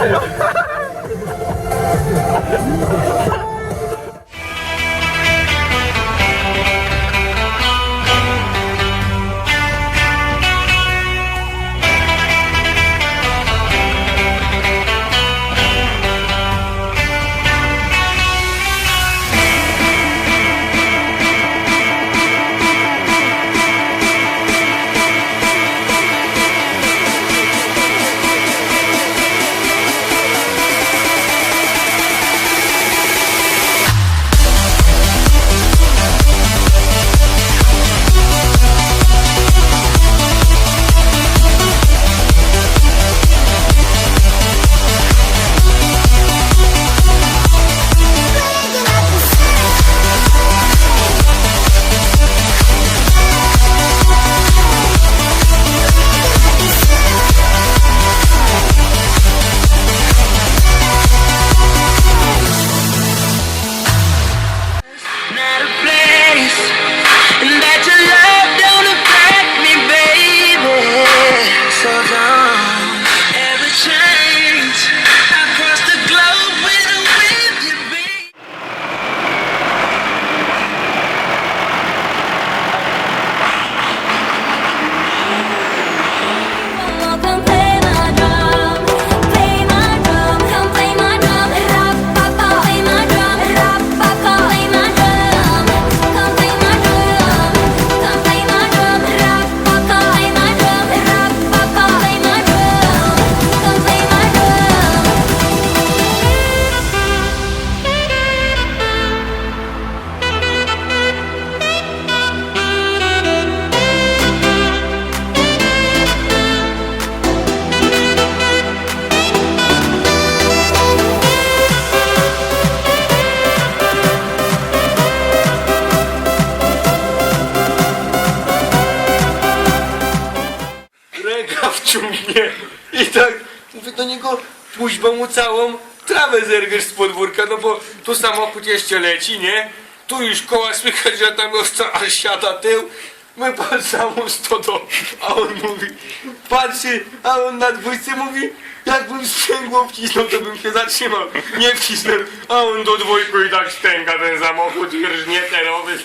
Ha ha ha! Ciumnie i tak mówię do niego, puść mu całą trawę zerwiesz z podwórka, no bo tu samochód jeszcze leci, nie? Tu już koła słychać, że tam już aż siada tył. My pod samą stodą, a on mówi, patrzy, a on na dwójce mówi, jakbym sprzęgło wcisnął, to bym się zatrzymał. Nie wcisnął, a on do dwójku i tak stęga ten samochód, rżnie terowy.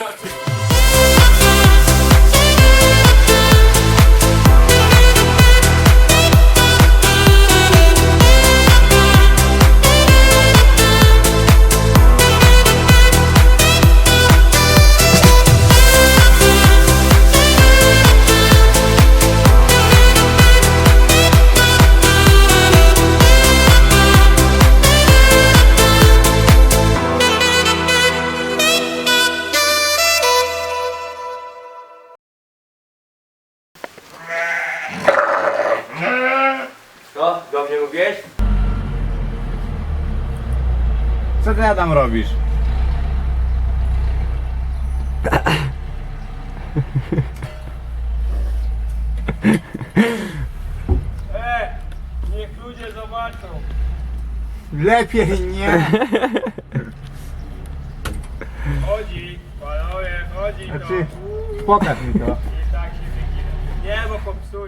Co ty tam robisz? E, niech ludzie zobaczą. Lepiej nie. Chodzi, panowie, chodzi to. Znaczy, pokaż mi to. I tak się wygina. Nie, bo popsuli.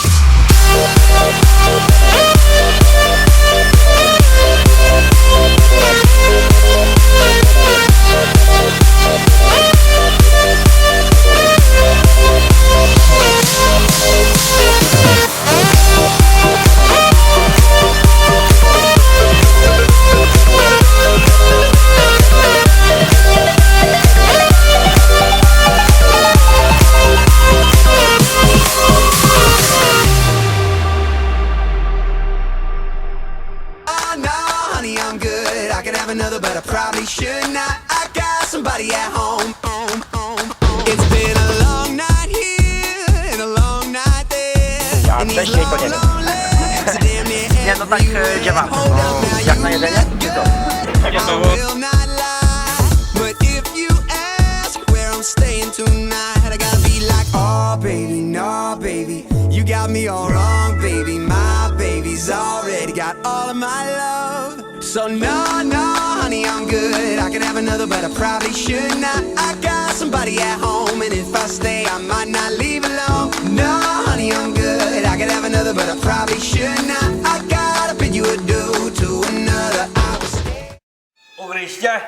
Música have another, but I probably should not. I got somebody at home. home, home, home. It's been a long night here and a long night there. Ja And these wcześniej to long, nie long legs are damn near Nie, no tak everywhere. działamy. Hold No, up now, jak you na jedzenie, czy to? I will not lie. But if you ask where I'm staying tonight, I gotta be like, oh baby, no baby, you got me all wrong, baby. My baby's already got all of my love. So no, no, honey, I'm good. I could have another, but I probably should not. I got somebody at home, and if I stay, I might not leave alone. No, honey, I'm good. I could have another, but I probably should not. I gotta bid you adieu to another. I was Ugryźcie?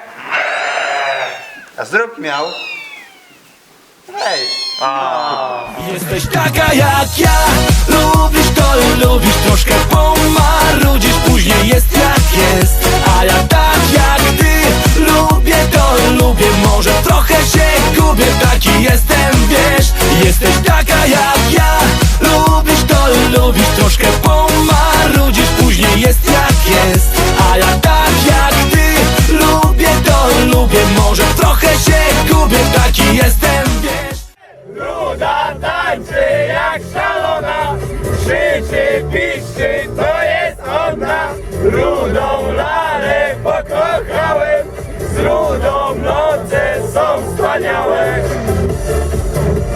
A zrób miał. Hej. Jesteś taka jak ja Lubisz to i lubisz Troszkę pomarudzisz Później jest jak jest A ja tak jak lubię, taki jestem, wiesz? Jesteś taka jak ja. Lubisz to i lubisz Troszkę pomarudzisz. Później jest jak jest. A ja tak jak ty. Lubię to i lubię Może trochę się gubię. Taki jestem, wiesz? Ruda tańczy jak szalona. Krzyczy, piszczy To jest ona Ruda